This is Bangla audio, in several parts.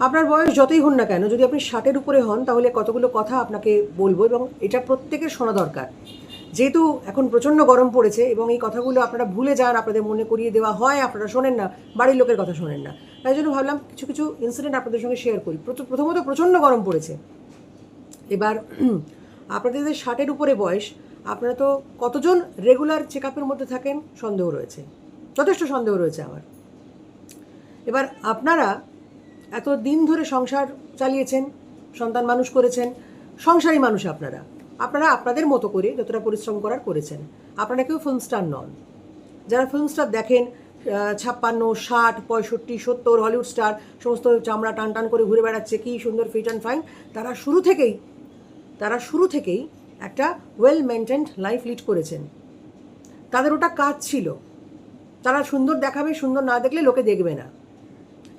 আপনার বয়স যতই হন না কেন, যদি আপনি ষাটের উপরে হন, তাহলে কতগুলো কথা আপনাকে বলব এবং এটা প্রত্যেকের শোনা দরকার। যেহেতু এখন প্রচণ্ড গরম পড়েছে এবং এই কথাগুলো আপনারা ভুলে যান, আপনাদের মনে করিয়ে দেওয়া হয়, আপনারা শোনেন না, বাড়ির লোকের কথা শোনেন না। তাই জন্য ভাবলাম কিছু কিছু ইনসিডেন্ট আপনাদের সঙ্গে শেয়ার করি। প্রথ- প্রথমত প্রচণ্ড গরম পড়েছে। এবার আপনাদের যে ষাটের উপরে বয়স, আপনারা তো কতজন রেগুলার চেক আপের মধ্যে থাকেন? সন্দেহ রয়েছে। যথেষ্ট সন্দেহ রয়েছে আমার। এবার আপনারা এত দিন ধরে সংসার চালিয়েছেন, সন্তান মানুষ করেছেন, সংসারী মানুষ আপনারা। আপনারা আপনাদের মতো করে যতটা পরিশ্রম করার করেছেন। আপনারা কেউ ফিল্ম স্টার নন। যারা ফিল্ম স্টার দেখেন ছাপ্পান্ন, ষাট, পঁয়ষট্টি, সত্তর হলিউড স্টার সমস্ত চামড়া টান টান করে ঘুরে বেড়াচ্ছে, কী সুন্দর ফিট অ্যান্ড ফাইন তারা শুরু থেকেই, তারা শুরু থেকেই একটা ওয়েল মেনটেন্ড লাইফ লিড করেছেন। তাদের ওটা কাজ ছিল। তারা সুন্দর দেখাবে, সুন্দর না দেখলে লোকে দেখবে না।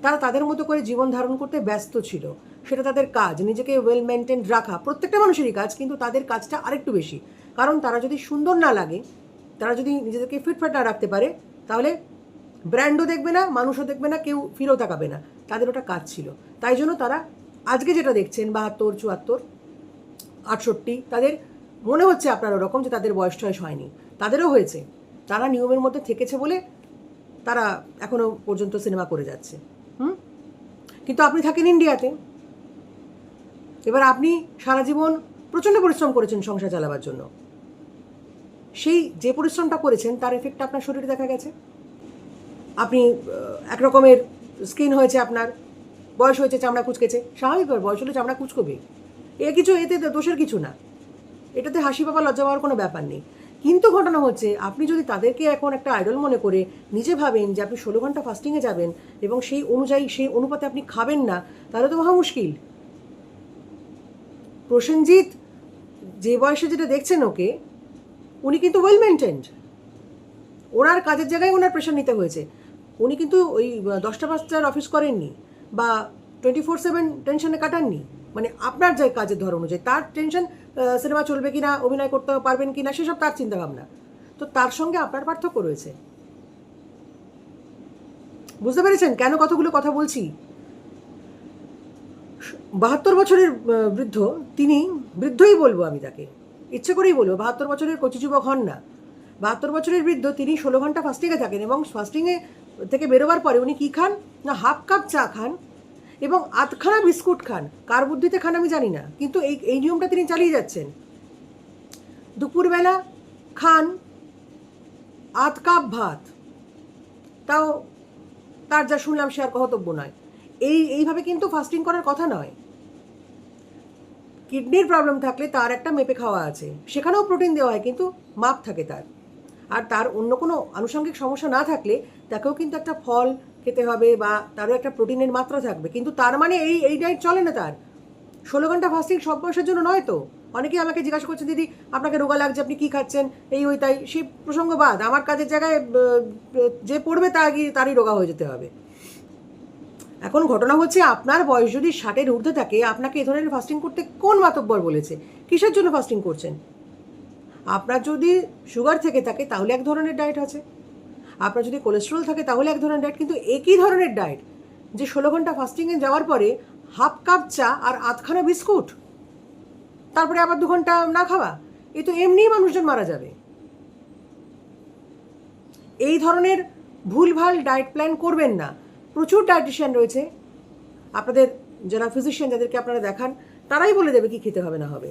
তারা তাদের মতো করে জীবন ধারণ করতে ব্যস্ত ছিল। সেটা তাদের কাজ, নিজেকে ওয়েল মেনটেন রাখা, প্রত্যেকটা মানুষেরই কাজ, কিন্তু তাদের কাজটা আরেকটু বেশি। কারণ তারা যদি সুন্দর না লাগে, তারা যদি নিজেদেরকে ফিটফাট না রাখতে পারে, তাহলে ব্র্যান্ডও দেখবে না, মানুষও দেখবে না, কেউ ফিরেও তাকাবে না। তাদের ওটা কাজ ছিল। তাই জন্য তারা আজকে যেটা দেখছেন, বাহাত্তর, চুয়াত্তর, আটষট্টি, তাদের মনে হচ্ছে আপনার ওরকম যে তাদের বয়স টয়স হয়নি। তাদেরও হয়েছে। তারা নিয়মের মধ্যে থেকেছে বলে তারা এখনও পর্যন্ত সিনেমা করে যাচ্ছে। হুম? কিন্তু আপনি থাকেন ইন্ডিয়াতে। এবার আপনি সারা জীবন প্রচণ্ড পরিশ্রম করেছেন সংসার চালাবার জন্য। সেই যে পরিশ্রমটা করেছেন, তার এফেক্টটা আপনার শরীরে দেখা গেছে। আপনি এক রকমের স্কিন হয়েছে আপনার, বয়স হয়েছে, চামড়া কুচকেছে। স্বাভাবিকভাবে বয়স হলে চামড়া কুচকবে। এ কিছু, এতে দোষের কিছু না। এটাতে হাসি পাবা লজ্জা পাওয়ার কোনো ব্যাপার নেই। কিন্তু ঘটনা হচ্ছে, আপনি যদি তাদেরকে এখন একটা আইডল মনে করে নিজে ভাবেন যে আপনি ষোলো ঘণ্টা ফাস্টিংয়ে যাবেন এবং সেই অনুযায়ী সেই অনুপাতে আপনি খাবেন না, তাহলে তো মহা মুশকিল। প্রসেনজিৎ যে বয়সে যেটা দেখছেন ওকে, উনি কিন্তু ওয়েল মেনটেন্ড ওনার কাজের জায়গায় ওনার প্রেশার নিতে হয়েছে। উনি কিন্তু ওই দশটা পাঁচটার অফিস করেননি বা টোয়েন্টি ফোর সেভেন টেনশনে কাটাননি। মানে আপনার যে কাজের ধর অনুযায়ী, তার টেনশন সিনেমা চলবে কিনা, অভিনয় করতে পারবেন কিনা, সেসব তার চিন্তাভাবনা। তো তার সঙ্গে আপনার পার্থক্য রয়েছে। বুঝতে পেরেছেন কেন কতগুলো কথা বলছি? বাহাত্তর বছরের বৃদ্ধ, তিনি বৃদ্ধই বলব আমি তাকে। ইচ্ছে করেই বলব, বাহাত্তর বছরের কচি যুবক হন না। বাহাত্তর বছরের বৃদ্ধ, তিনি ষোলো ঘণ্টা ফাস্টিংয়ে থাকেন এবং ফাস্টিংয়ে থেকে বেরোবার পরে উনি কী খান? না হাফ কাপ চা খান। এবং আধখানা বিস্কুট খান। কার বুদ্ধিতে খান আমি জানি না, কিন্তু এই এই নিয়মটা তিনি চালিয়ে যাচ্ছেন। দুপুরবেলা খান আধ কাপ ভাত। তাও, তার যা শুনলাম সে আর কহতব্য নয়। এই, এইভাবে কিন্তু ফাস্টিং করার কথা নয়। কিডনির প্রবলেম থাকলে তার একটা মেপে খাওয়া আছে। সেখানেও প্রোটিন দেওয়া হয়, কিন্তু মাপ থাকে তার। আর তার অন্য কোনো আনুষঙ্গিক সমস্যা না থাকলে তাকেও কিন্তু একটা ফল খেতে হবে বা তারও একটা প্রোটিনের মাত্রা থাকবে। কিন্তু তার মানে এই এই ডায়েট চলে না তার। ষোলো ঘণ্টা ফাস্টিং সব বয়সের জন্য নয় তো। অনেকেই আমাকে জিজ্ঞাসা করছে, দিদি, আপনাকে রোগা লাগছে, আপনি কী খাচ্ছেন? এই, ওই, তাই। সেই প্রসঙ্গ বাদ। আমার কাজের জায়গায় যে পড়বে তা গিয়ে, তারই রোগা হয়ে যেতে হবে। এখন ঘটনা হচ্ছে, আপনার বয়স যদি ষাটের ঊর্ধ্বে থাকে, আপনাকে এ ধরনের ফাস্টিং করতে কোন মাতব্বর বলেছে? কিসের জন্য ফাস্টিং করছেন? আপনার যদি সুগার থেকে থাকে, তাহলে এক ধরনের ডায়েট আছে। আপনার যদি কোলেস্ট্রল থাকে তাহলে এক ধরনের ডায়েট কিন্তু একই ধরনের ডায়েট যে ষোলো ঘণ্টা ফাস্টিংয়ে যাওয়ার পরে হাফ কাপ চা আর আধখানা বিস্কুট, তারপরে আবার দু ঘণ্টা না খাওয়া, এ তো এমনিই মানুষজন মারা যাবে। এই ধরনের ভুলভাল ডায়েট প্ল্যান করবেন না। প্রচুর ডায়েটিশিয়ান রয়েছে। আপনাদের যারা ফিজিশিয়ান যাদেরকে আপনারা দেখান, তারাই বলে দেবে কি খেতে হবে না হবে।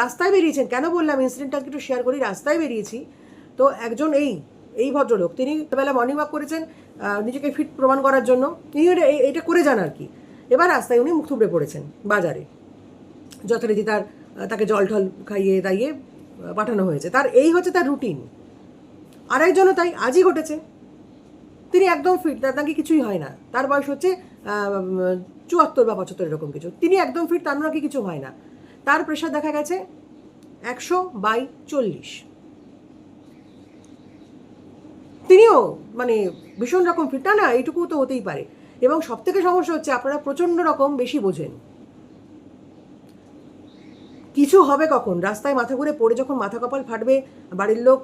রাস্তায় বেরিয়েছেন, কেন বললাম ইনসিডেন্টটা একটু শেয়ার করি, রাস্তায় বেরিয়েছি। তো একজন এই এই ভদ্রলোক, তিনি বেলা মর্নিং ওয়াক করেছেন নিজেকে ফিট প্রমাণ করার জন্য। তিনি এটা করে যান আর কি। এবার রাস্তায় উনি মুখ থুবড়ে পড়েছেন বাজারে। যথারীতি তার তাকে জল ঠল খাইয়ে দাইয়ে পাঠানো হয়েছে। তার, এই হচ্ছে তার রুটিন আরেকজনও তাই, আজই ঘটেছে। তিনি একদম ফিট তার নাকি কিছুই হয় না। তার বয়স হচ্ছে চুয়াত্তর বা পঁচাত্তর এরকম কিছু। তিনি একদম ফিট তার নাকি কিছু হয় না। তার প্রেশার দেখা গেছে একশো বাই চল্লিশ। তিনিও মানে ভীষণ রকম ফিট না না এইটুকু তো হতেই পারে। এবং সব থেকে সমস্যা হচ্ছে আপনারা প্রচণ্ড রকম বেশি বোঝেন। কিছু হবে কখন? রাস্তায় মাথা ঘুরে পড়ে যখন মাথা কপাল ফাটবে, বাড়ির লোক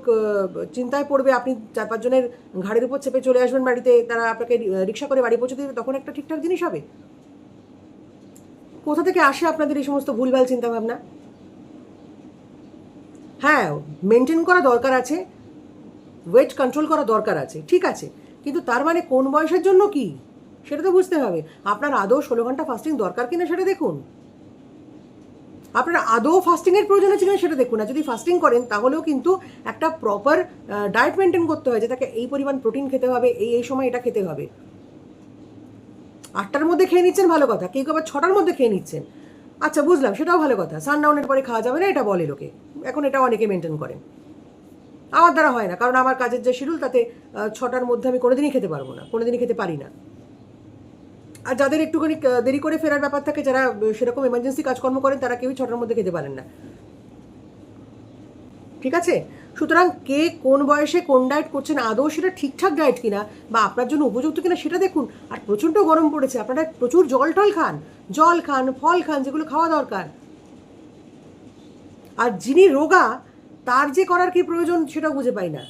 চিন্তায় পড়বে, আপনি চার পাঁচজনের ঘাড়ের উপর চেপে চলে আসবেন বাড়িতে, তারা আপনাকে রিক্সা করে বাড়ি পৌঁছে দেবে, তখন একটা ঠিকঠাক জিনিস হবে। কোথা থেকে আসে আপনাদের এই সমস্ত ভুলভাল চিন্তাভাবনা? হ্যাঁ মেনটেন করা দরকার আছে। ওয়েট কন্ট্রোল করা দরকার আছে, ঠিক আছে। কিন্তু তার মানে কোন বয়সের জন্য কি? সেটা তো বুঝতে হবে। আপনার আদৌ ষোলো ঘণ্টা ফাস্টিং দরকার কিনা সেটা দেখুন। আপনার আদৌ ফাস্টিংয়ের প্রয়োজন আছে কিনা সেটা দেখুন। আর যদি ফাস্টিং করেন, তাহলেও কিন্তু একটা প্রপার ডায়েট মেনটেন করতে হয় যে তাকে এই পরিমাণ প্রোটিন খেতে হবে, এই এই সময় এটা খেতে হবে। আটটার মধ্যে খেয়ে নিচ্ছেন, ভালো কথা। কেউ কেউ আবার ছটার মধ্যে খেয়ে নিচ্ছেন। আচ্ছা বুঝলাম, সেটাও ভালো কথা। সানডাউনের পরে খাওয়া যাবে না, এটা বলে লোকে। এখন এটা অনেকে মেনটেন করেন। আমার দ্বারা হয় না। কারণ আমার কাজের যে শিডিউল তাতে ছটার মধ্যে আমি কোনোদিনই খেতে পারব না। কোনোদিনই খেতে পারি না। আর যাদের একটুখানি দেরি করে ফেরার ব্যাপার থাকে, যারা সেরকম এমার্জেন্সি কাজকর্ম করেন, তারা কেউই ছটার মধ্যে খেতে পারেন না। ঠিক আছে? সুতরাং কে কোন বয়সে কোন ডায়েট করছেন, আদৌ সেটা ঠিকঠাক ডায়েট কিনা, বা আপনার জন্য উপযুক্ত কিনা, সেটা দেখুন। আর প্রচণ্ড গরম পড়েছে, আপনারা প্রচুর জল টল খান। জল খান, ফল খান, যেগুলো খাওয়া দরকার। আর যিনি রোগা তার যে করার কি প্রয়োজন সেটাও বুঝে পাই না।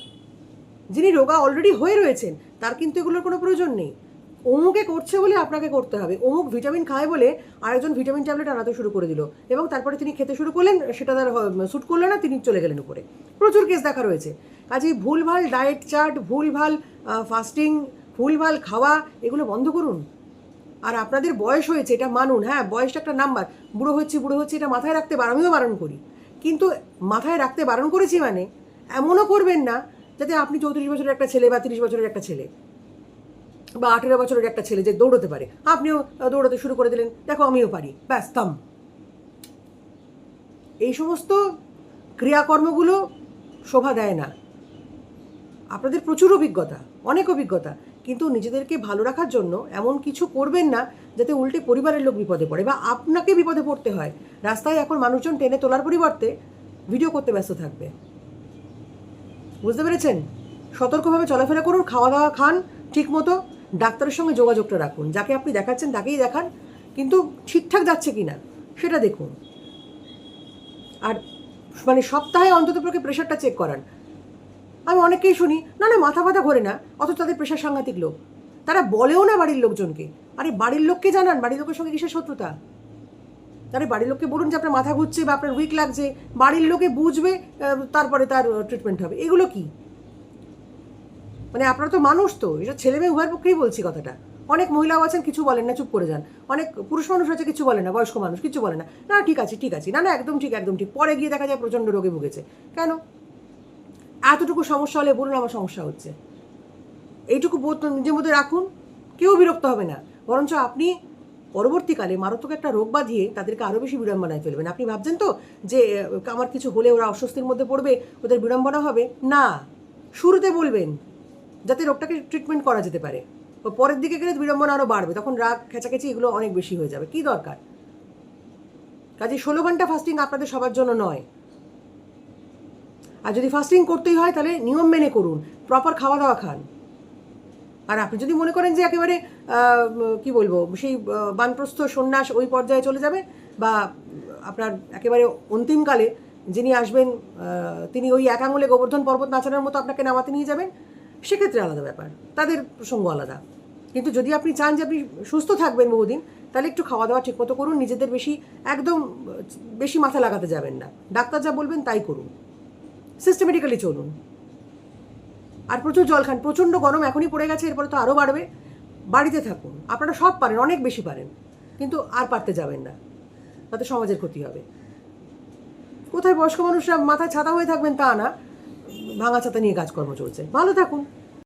যিনি রোগা অলরেডি হয়ে রয়েছেন, তার কিন্তু এগুলোর কোনো প্রয়োজন নেই। অমুকে করছে বলে আপনাকে করতে হবে। অমুক ভিটামিন খায় বলে আরেকজন ভিটামিন ট্যাবলেট আনাতে শুরু করে দিল। এবং তারপরে তিনি খেতে শুরু করলেন, সেটা তার শ্যুট করল না, তিনি চলে গেলেন উপরে। প্রচুর কেস দেখা রয়েছে। কাজেই ভুলভাল ডায়েট চার্ট ভুলভাল ফাস্টিং ভুলভাল খাওয়া, এগুলো বন্ধ করুন। আর আপনাদের বয়স হয়েছে, এটা মানুন। হ্যাঁ বয়সটা একটা নাম্বার বুড়ো হচ্ছে বুড়ো হচ্ছে, এটা মাথায় রাখতে বার আমিও বারণ করি। কিন্তু মাথায় রাখতে বারণ করেছি মানে এমনও করবেন না যাতে আপনি চৌত্রিশ বছরের একটা ছেলে বা তিরিশ বছরের একটা ছেলে বা আঠেরো বছরের একটা ছেলে যে দৌড়তে পারে। আপনিও দৌড়াতে শুরু করে দিলেন, দেখো আমিও পারি, ব্যাস, থাম। এই সমস্ত ক্রিয়াকর্মগুলো শোভা দেয় না। আপনাদের প্রচুর অভিজ্ঞতা, অনেক অভিজ্ঞতা। কিন্তু নিজেদেরকে ভালো রাখার জন্য এমন কিছু করবেন না যাতে উল্টে পরিবারের লোক বিপদে পড়ে বা আপনাকে বিপদে পড়তে হয়। রাস্তায় এখন মানুষজন টেনে তোলার পরিবর্তে ভিডিও করতে ব্যস্ত থাকবে। বুঝতে পেরেছেন? সতর্কভাবে চলাফেরা করুন খাওয়া দাওয়া খান ঠিক মতো ডাক্তারের সঙ্গে যোগাযোগটা রাখুন। যাকে আপনি দেখাচ্ছেন তাকেই দেখান, কিন্তু ঠিকঠাক যাচ্ছে কি না সেটা দেখুন। আর মানে সপ্তাহে অন্তত প্রেশারটা চেক করান। আমি অনেককেই শুনি, না না, মাথা ফাথা ঘোরে না, অথচ তাদের পেশার সাংঘাতিক লোক। তারা বলেও না বাড়ির লোকজনকে। আরে, বাড়ির লোককে জানান, বাড়ির লোকের সঙ্গে কিসের শত্রুতা? আরে, বাড়ির লোককে বলুন যে আপনার মাথা ঘুরছে বা আপনার উইক লাগছে, বাড়ির লোকে বুঝবে তারপরে তার ট্রিটমেন্ট হবে। এগুলো কি? মানে আপনারা তো মানুষ তো, এটা ছেলে মেয়ে উভয়ের পক্ষেই বলছি কথাটা। অনেক মহিলাও আছেন, কিছু বলেন না, চুপ করে যান। অনেক পুরুষ মানুষ আছে, কিছু বলে না, বয়স্ক মানুষ, কিছু বলে না। না, ঠিক আছে ঠিক আছে। না না, একদম ঠিক একদম ঠিক। পরে গিয়ে দেখা যায় প্রচণ্ড রোগে ভুগেছে। কেন? এতটুকু সমস্যা হলে বলুন আমার সমস্যা হচ্ছে। এইটুকু বোধ নিজের মধ্যে রাখুন, কেউ বিরক্ত হবে না। বরঞ্চ আপনি পরবর্তীকালে মারাত্মক একটা রোগ বাঁধিয়ে তাদেরকে আরও বেশি বিড়ম্বনায় ফেলবেন। আপনি ভাবছেন তো যে আমার কিছু হলে ওরা অস্বস্তির মধ্যে পড়বে, ওদের বিড়ম্বনা হবে? না। শুরুতে বলবেন, যাতে রোগটাকে ট্রিটমেন্ট করা যেতে পারে। ও পরের দিকে গেলে বিড়ম্বনা আরও বাড়বে, তখন রাগ, খেঁচাখেচি এগুলো অনেক বেশি হয়ে যাবে। কি দরকার? কাজে ষোলো ঘণ্টা ফাস্টিং আপনাদের সবার জন্য নয়। আর যদি ফাস্টিং করতেই হয় তাহলে নিয়ম মেনে করুন প্রপার খাওয়া দাওয়া খান। আর আপনি যদি মনে করেন যে একেবারে কি বলব, সেই বানপ্রস্থ সন্ন্যাস ওই পর্যায়ে চলে যাবে বা আপনার একেবারে অন্তিমকালে যিনি আসবেন তিনি ওই এক আঙুলে গোবর্ধন পর্বত নাচানোর মতো আপনাকে নামাতে নিয়ে যাবেন, সেক্ষেত্রে আলাদা ব্যাপার। তাদের প্রসঙ্গ আলাদা। কিন্তু যদি আপনি চান যে আপনি সুস্থ থাকবেন বহুদিন, তাহলে একটু খাওয়া দাওয়া ঠিকমতো করুন, নিজেদের বেশি একদম বেশি মাথা লাগাতে যাবেন না। ডাক্তার যা বলবেন তাই করুন। সিস্টেমেটিক্যালি চলুন। আর প্রচুর জল খান, প্রচণ্ড গরম এখনই পড়ে গেছে, এরপরে তো আরও বাড়বে। বাড়িতে থাকুন, আপনারা সব পারেন, অনেক বেশি পারেন, কিন্তু আর পারতে যাবেন না। তাতে সমাজের ক্ষতি হবে। কোথায় বয়স্ক মানুষরা মাথায় ছাতা হয়ে থাকবেন তা না, ভাঙা ছাতা নিয়ে কাজকর্ম চলছে। ভালো থাকুন।